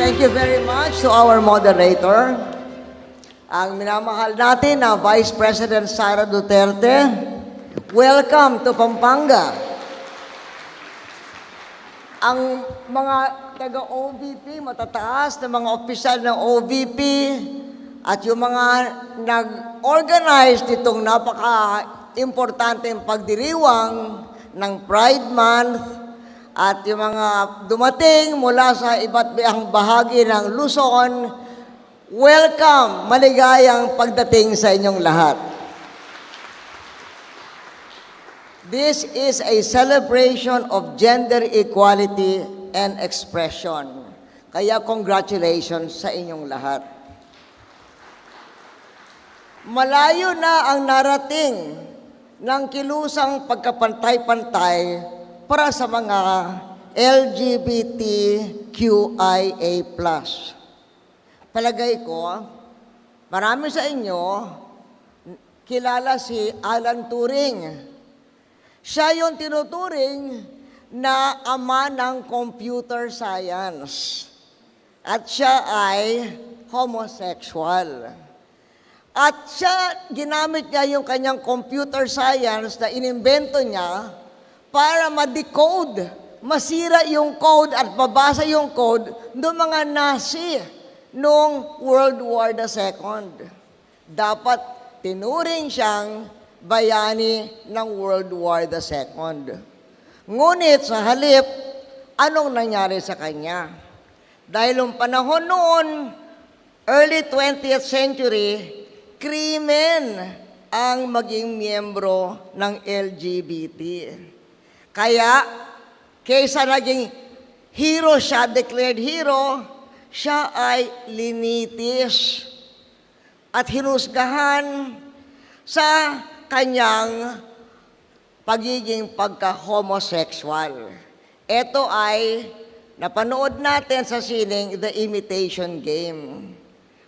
Thank you very much to our moderator. Ang minamahal natin na Vice President Sara Duterte. Welcome to Pampanga. Ang mga taga-OVP, matataas na mga opisyal ng OVP, at yung mga nag-organize nitong napaka-importanteng pagdiriwang ng Pride Month, at yung mga dumating mula sa iba't ibang bahagi ng Luzon, welcome, maligayang pagdating sa inyong lahat. This is a celebration of gender equality and expression. Kaya congratulations sa inyong lahat. Malayo na ang narating ng kilusang pagkapantay-pantay para sa mga LGBTQIA+. Palagay ko, marami sa inyo kilala si Alan Turing. Siya yung tinuturing na ama ng computer science. At siya ay homosexual. At siya, ginamit niya yung kanyang computer science na inimbento niya para ma-decode, masira yung code at mabasa yung code ng mga Nazi noong World War II. Dapat tinuring siyang bayani ng World War II. Ngunit sa halip, anong nangyari sa kanya? Dahil yung panahon noon, early 20th century, krimen ang maging miyembro ng LGBT. Kaya, kaysa naging hero siya, declared hero, siya ay linitis at hinusgahan sa kanyang pagiging pagka-homosexual. Ito ay napanood natin sa sining The Imitation Game.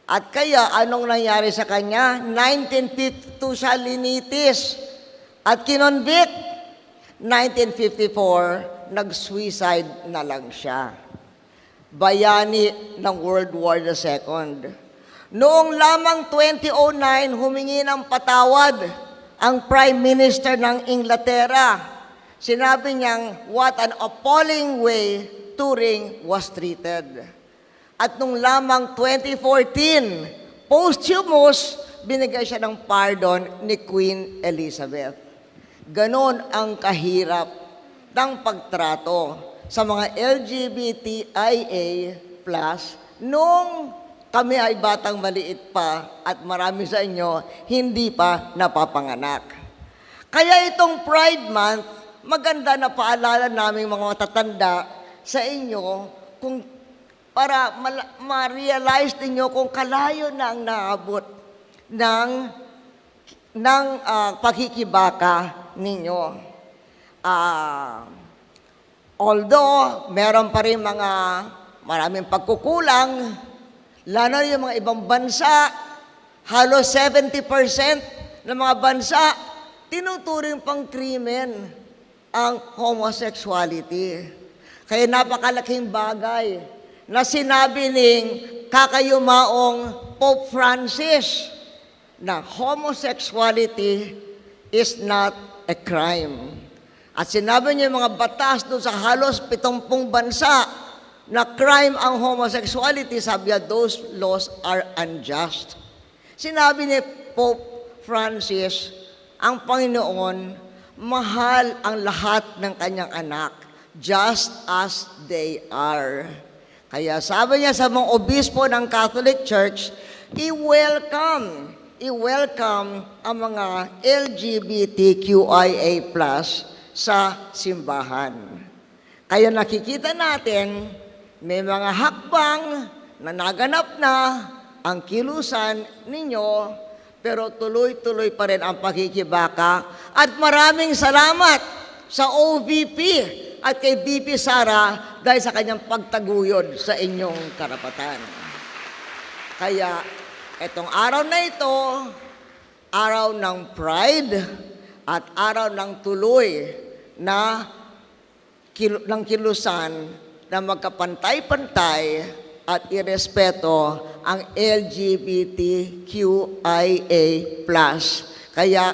At kaya, anong nangyari sa kanya? 1952 siya linitis at kinonvict. 1954, nag-suicide na lang siya. Bayani ng World War II. Noong lamang 2009, humingi ng patawad ang Prime Minister ng Inglaterra. Sinabi niyang, what an appalling way Turing was treated. At nung lamang 2014, posthumous, binigay siya ng pardon ni Queen Elizabeth. Ganon ang kahirap ng pagtrato sa mga LGBTIA plus nung kami ay batang maliit pa at marami sa inyo hindi pa napapanganak. Kaya itong Pride Month, maganda na paalala namin mga matatanda sa inyo kung para ma-realize ninyo kung kalayo na ang naabot ng ng ah, pagkikibaka ninyo. Ah, although meron pa rin mga maraming pagkukulang, lalo na yung mga ibang bansa, halos 70% ng mga bansa, tinuturing pang krimen ang homosexuality. Kaya napakalaking bagay na sinabi ning kakayumaong Pope Francis na homosexuality is not a crime. At sinabi niya yung mga batas doon sa halos 70 bansa na crime ang homosexuality, sabi niya, those laws are unjust. Sinabi ni Pope Francis, ang Panginoon, mahal ang lahat ng kanyang anak, just as they are. Kaya sabi niya sa mga obispo ng Catholic Church, i-welcome, i-welcome ang mga LGBTQIA sa simbahan. Kaya nakikita natin, may mga hakbang na naganap na ang kilusan ninyo, pero tuloy-tuloy pa rin ang pagkikibaka. At maraming salamat sa OVP at kay VP Sara dahil sa kanyang pagtaguyod sa inyong karapatan. Kaya itong araw na ito, araw ng pride at araw ng tuloy na kil- ng kilusan na magkapantay-pantay at irespeto ang LGBTQIA+. Kaya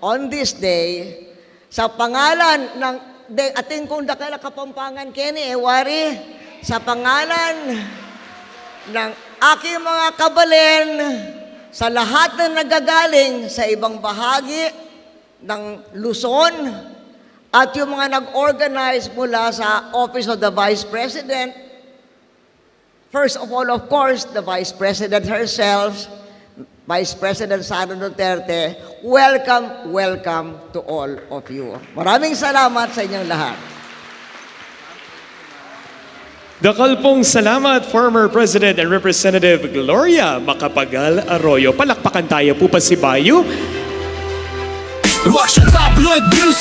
on this day, sa pangalan ng de, ating kung dakala kapampangan Kenny Ewari, sa pangalan ng aking mga kabalen sa lahat na nagagaling sa ibang bahagi ng Luzon at yung mga nag-organize mula sa Office of the Vice President. First of all, of course, the Vice President herself, Vice President Sara Duterte, welcome, welcome to all of you. Maraming salamat sa inyong lahat. Dakal pong salamat, former President and Representative Gloria Macapagal Arroyo. Palakpakan tayo po pa si Bayo. Rush tabloid news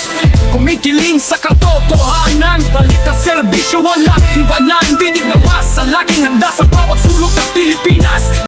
Kumikiling sa katotohanan Balita serbisyo walang iwanan Dinig na sa laging handa sa